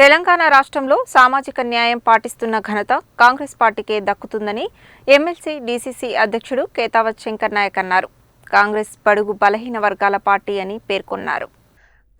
తెలంగాణ రాష్ట్రంలో సామాజిక న్యాయం పాటిస్తున్న ఘనత కాంగ్రెస్ పార్టీకే దక్కుతుందని ఎమ్మెల్సీ డీసీసీ అధ్యక్షుడు కేతావత్ శంకర్ నాయక్ అన్నారు. కాంగ్రెస్ బడుగు బలహీన వర్గాల పార్టీ అని పేర్కొన్నారు.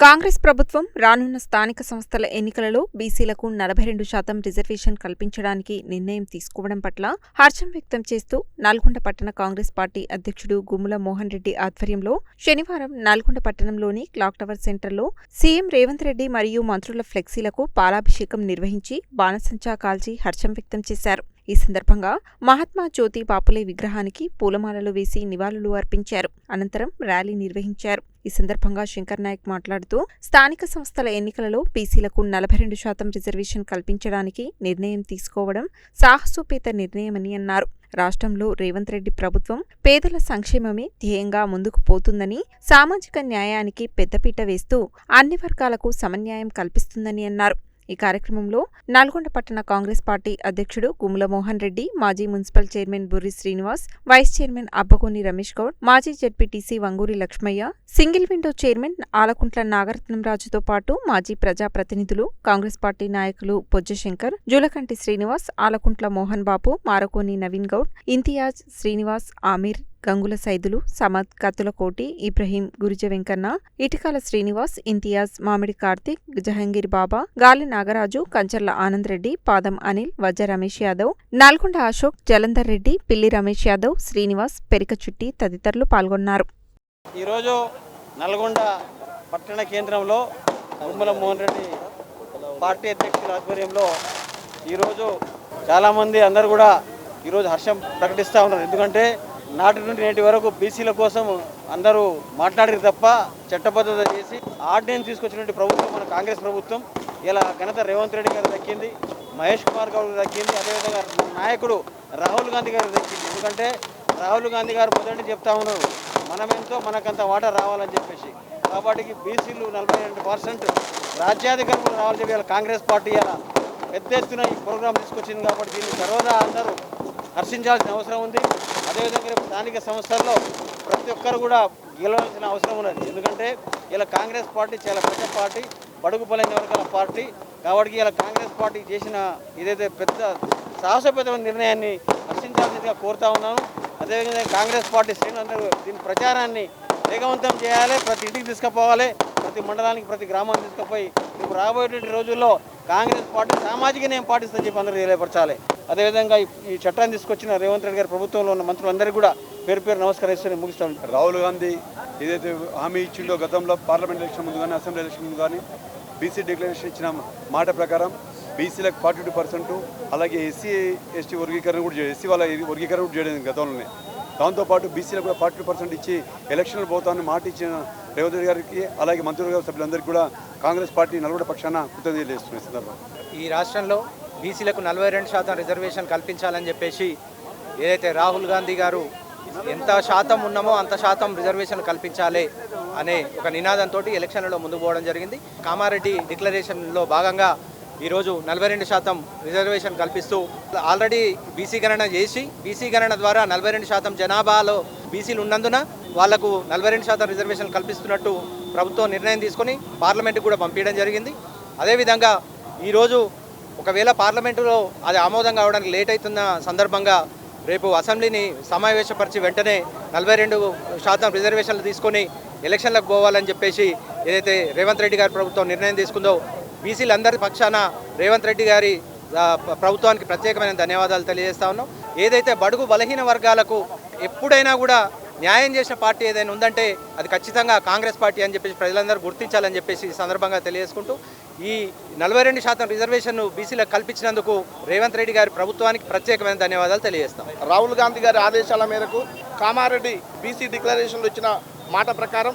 కాంగ్రెస్ ప్రభుత్వం రానున్న స్థానిక సంస్థల ఎన్నికలలో బీసీలకు నలభై రెండు శాతం రిజర్వేషన్ కల్పించడానికి నిర్ణయం తీసుకోవడం పట్ల హర్షం వ్యక్తం చేస్తూ నల్గొండ పట్టణ కాంగ్రెస్ పార్టీ అధ్యక్షుడు గుమ్ముల మోహన్ రెడ్డి ఆధ్వర్యంలో శనివారం నల్గొండ పట్టణంలోని క్లాక్ టవర్ సెంటర్లో సీఎం రేవంత్ రెడ్డి మరియు మంత్రుల ఫ్లెక్సీలకు పాలాభిషేకం నిర్వహించి బాణసంచా కాల్చి హర్షం వ్యక్తం చేశారు. ఈ సందర్భంగా మహాత్మా జ్యోతి బాపులే విగ్రహానికి పూలమాలలు వేసి నివాళులు అర్పించారు. అనంతరం ర్యాలీ నిర్వహించారు. ఈ సందర్భంగా శంకర్ నాయక్ మాట్లాడుతూ స్థానిక సంస్థల ఎన్నికలలో బీసీలకు నలభై రెండు శాతం రిజర్వేషన్ కల్పించడానికి నిర్ణయం తీసుకోవడం సాహసోపేత నిర్ణయమని అన్నారు. రాష్ట్రంలో రేవంత్ రెడ్డి ప్రభుత్వం పేదల సంక్షేమమే ధ్యేయంగా ముందుకు పోతుందని సామాజిక న్యాయానికి పెద్దపీట వేస్తూ అన్ని వర్గాలకు సమన్యాయం కల్పిస్తుందని అన్నారు. ఈ కార్యక్రమంలో నల్గొండ పట్టణ కాంగ్రెస్ పార్టీ అధ్యక్షుడు గుమ్ముల మోహన్ రెడ్డి మాజీ municipal chairman Burri Srinivas vice chairman Abbagoni Ramesh Goud మాజీ ZPTC Vanguri Lakshmaiah single window chairman Alakuntla Nagaratnam రాజుతో పాటు మాజీ ప్రజాప్రతినిధులు కాంగ్రెస్ పార్టీ నాయకులు పొజ్జశంకర్ జూలకంటి శ్రీనివాస్ ఆలకుంట్ల మోహన్ బాబు మారకోని నవీన్ గౌడ్ ఇంతియాజ్ శ్రీనివాస్ ఆమీర్ గంగుల సైదులు సమద్ కత్తులకోటి ఇబ్రహీం గురిజ వెంకన్న ఇటికాల శ్రీనివాస్ ఇంతియాజ్ మామిడి కార్తీక్ జహంగీర్ బాబా గాలి నాగరాజు కంచర్ల ఆనంద్ రెడ్డి పాదం అనిల్ వజ్ర రమేష్ యాదవ్ నల్గొండ అశోక్ జలంధర్ రెడ్డి పిల్లి రమేష్ యాదవ్ శ్రీనివాస్ పెరికచుట్టి తదితరులు పాల్గొన్నారు. ఈరోజు నల్గొండ పట్టణ కేంద్రంలో ఉమ్మల మోహన్ రెడ్డి పార్టీ అధ్యక్షుల ఆధ్వర్యంలో ఈరోజు చాలామంది అందరూ కూడా ఈరోజు హర్షం ప్రకటిస్తూ ఉన్నారు. ఎందుకంటే నాటి నుండి నేటి వరకు బీసీల కోసం అందరూ మాట్లాడారు తప్ప చట్టబద్ధత చేసి ఆర్డినెన్స్ తీసుకొచ్చినటువంటి ప్రభుత్వం మన కాంగ్రెస్ ప్రభుత్వం. ఇలా ఘనత రేవంత్ రెడ్డి గారు దక్కింది మహేష్ కుమార్ గారు దక్కింది అదేవిధంగా నాయకుడు రాహుల్ గాంధీ గారు దక్కింది. ఎందుకంటే రాహుల్ గాంధీ గారు మొదటి చెప్తా ఉన్నారు మనమెంతో మనకంత వాటా రావాలని చెప్పేసి. కాబట్టి బీసీలు నలభై రెండు పర్సెంట్ రాజ్యాధికారులు రావాలని చెప్పి కాంగ్రెస్ పార్టీ ఇలా పెద్ద ఎత్తున ఈ ప్రోగ్రాం తీసుకొచ్చింది కాబట్టి దీన్ని సర్వదా అందరూ హర్షించాల్సిన అవసరం ఉంది. అదేవిధంగా రేపు స్థానిక సంస్థల్లో ప్రతి ఒక్కరు కూడా గెలవాల్సిన అవసరం ఉన్నది. ఎందుకంటే ఇలా కాంగ్రెస్ పార్టీ చాలా పెద్ద పార్టీ బడుగు బలైన వర్గాల పార్టీ. కాబట్టి ఇలా కాంగ్రెస్ పార్టీ చేసిన ఏదైతే పెద్ద సాహసోపేతమైన నిర్ణయాన్ని రక్షించాల్సిందిగా కోరుతా ఉన్నాను. అదేవిధంగా కాంగ్రెస్ పార్టీ శ్రేణులందరూ దీని ప్రచారాన్ని వేగవంతం చేయాలి. ప్రతి ఇంటికి తీసుకుపోవాలి. ప్రతి మండలానికి ప్రతి గ్రామానికి తీసుకుపోయి ఇప్పుడు రాబోయేటువంటి రోజుల్లో కాంగ్రెస్ పార్టీ సామాజిక న్యాయం పాటిస్తుందని చెప్పి అందరూ తెలియపరచాలి. అదేవిధంగా ఈ- ఈ చట్టాన్ని తీసుకొచ్చిన రేవంత్ రెడ్డి గారి ప్రభుత్వంలో ఉన్న మంత్రులందరికీ కూడా పేరు పేరు నమస్కరిస్తూ ముగిస్తాను. రాహుల్ గాంధీ ఏదైతే హామీ ఇచ్చిండో గతంలో పార్లమెంట్ ఎలక్షన్ ముందు కానీ అసెంబ్లీ ఎలక్షన్ ముందు కానీ బీసీ డిక్లరేషన్ ఇచ్చిన మాట ప్రకారం బీసీలకు ఫార్టీ టూ పర్సెంట్ అలాగే ఎస్సీ ఎస్టీ వర్గీకరణ కూడా చేయడం ఎస్సీ వాళ్ళ వర్గీకరణ కూడా చేయడం గతంలోనే. దాంతోపాటు బీసీలకు కూడా ఫార్టీ పర్సెంట్ ఇచ్చి ఎలక్షన్లు పోతామని మాట ఇచ్చిన రేవంత్ రెడ్డి గారికి అలాగే మంత్రివర్గ సభ్యులందరికీ కూడా కాంగ్రెస్ పార్టీ నల్గొండ పక్షాన కృతజ్ఞతలు చేస్తున్న సందర్భం ఈ రాష్ట్రంలో బీసీలకు నలభై రెండు శాతం రిజర్వేషన్ కల్పించాలని చెప్పేసి ఏదైతే రాహుల్ గాంధీ గారు ఎంత శాతం ఉన్నామో అంత శాతం రిజర్వేషన్ కల్పించాలి అనే ఒక నినాదంతో ఎలక్షన్లలో ముందుకు పోవడం జరిగింది. కామారెడ్డి డిక్లరేషన్లో భాగంగా ఈరోజు నలభై రెండు శాతం రిజర్వేషన్ కల్పిస్తూ ఆల్రెడీ బీసీ గణన చేసి బీసీ గణన ద్వారా నలభై రెండు శాతం జనాభాలో బీసీలు ఉన్నందున వాళ్ళకు నలభై రెండు శాతం రిజర్వేషన్ కల్పిస్తున్నట్టు ప్రభుత్వం నిర్ణయం తీసుకొని పార్లమెంట్కి కూడా పంపించడం జరిగింది. అదేవిధంగా ఈరోజు ఒకవేళ పార్లమెంటులో అది ఆమోదం కావడానికి లేట్ అవుతున్న సందర్భంగా రేపు అసెంబ్లీని సమావేశపరిచి వెంటనే నలభై రెండు శాతం రిజర్వేషన్లు తీసుకొని ఎలక్షన్లకు పోవాలని చెప్పేసి ఏదైతే రేవంత్ రెడ్డి గారి ప్రభుత్వం నిర్ణయం తీసుకుందో బీసీలందరి పక్షాన రేవంత్ రెడ్డి గారి ప్రభుత్వానికి ప్రత్యేకమైన ధన్యవాదాలు తెలియజేస్తా ఉన్నాం. ఏదైతే బడుగు బలహీన వర్గాలకు ఎప్పుడైనా కూడా న్యాయం చేసిన పార్టీ ఏదైనా ఉందంటే అది ఖచ్చితంగా కాంగ్రెస్ పార్టీ అని చెప్పేసి ప్రజలందరూ గుర్తించాలని చెప్పేసి ఈ సందర్భంగా తెలియజేసుకుంటూ ఈ నలభై రెండు శాతం రిజర్వేషన్ను బీసీలకు కల్పించినందుకు రేవంత్ రెడ్డి గారి ప్రభుత్వానికి ప్రత్యేకమైన ధన్యవాదాలు తెలియజేస్తాం. రాహుల్ గాంధీ గారి ఆదేశాల మేరకు కామారెడ్డి బీసీ డిక్లరేషన్లు ఇచ్చిన మాట ప్రకారం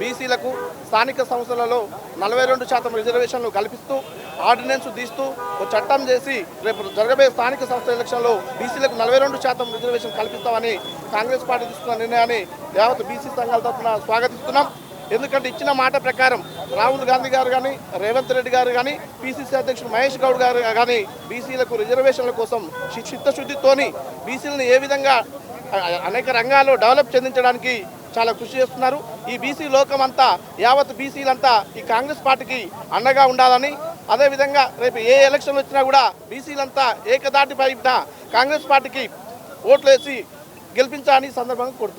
బీసీలకు స్థానిక సంస్థలలో నలభై రెండు శాతం రిజర్వేషన్లు కల్పిస్తూ ఆర్డినెన్స్ తీస్తూ ఒక చట్టం చేసి రేపు జరగబోయే స్థానిక సంస్థల ఎలక్షన్లో బీసీలకు నలభై రెండు శాతం రిజర్వేషన్ కల్పిస్తామని కాంగ్రెస్ పార్టీ తీసుకున్న నిర్ణయాన్ని యావత్ బీసీ సంఘాల తరఫున స్వాగతిస్తున్నాం. ఎందుకంటే ఇచ్చిన మాట ప్రకారం రాహుల్ గాంధీ గారు కానీ రేవంత్ రెడ్డి గారు కానీ పిసిసి అధ్యక్షుడు మహేష్ గౌడ్ గారు కానీ బీసీలకు రిజర్వేషన్ల కోసం చిత్తశుద్ధితోని బీసీలను ఏ విధంగా అనేక రంగాల్లో డెవలప్ చెందించడానికి చాలా కృషి చేస్తున్నారు. ఈ బీసీ లోకం అంతా యావత్ బీసీలంతా ఈ కాంగ్రెస్ పార్టీకి అండగా ఉండాలని అదేవిధంగా రేపు ఏ ఎలక్షన్ వచ్చినా కూడా బీసీలంతా ఏకదాటిపై కాంగ్రెస్ పార్టీకి ఓట్లు వేసి గెలిపించాలని సందర్భంగా కోరుతున్నాను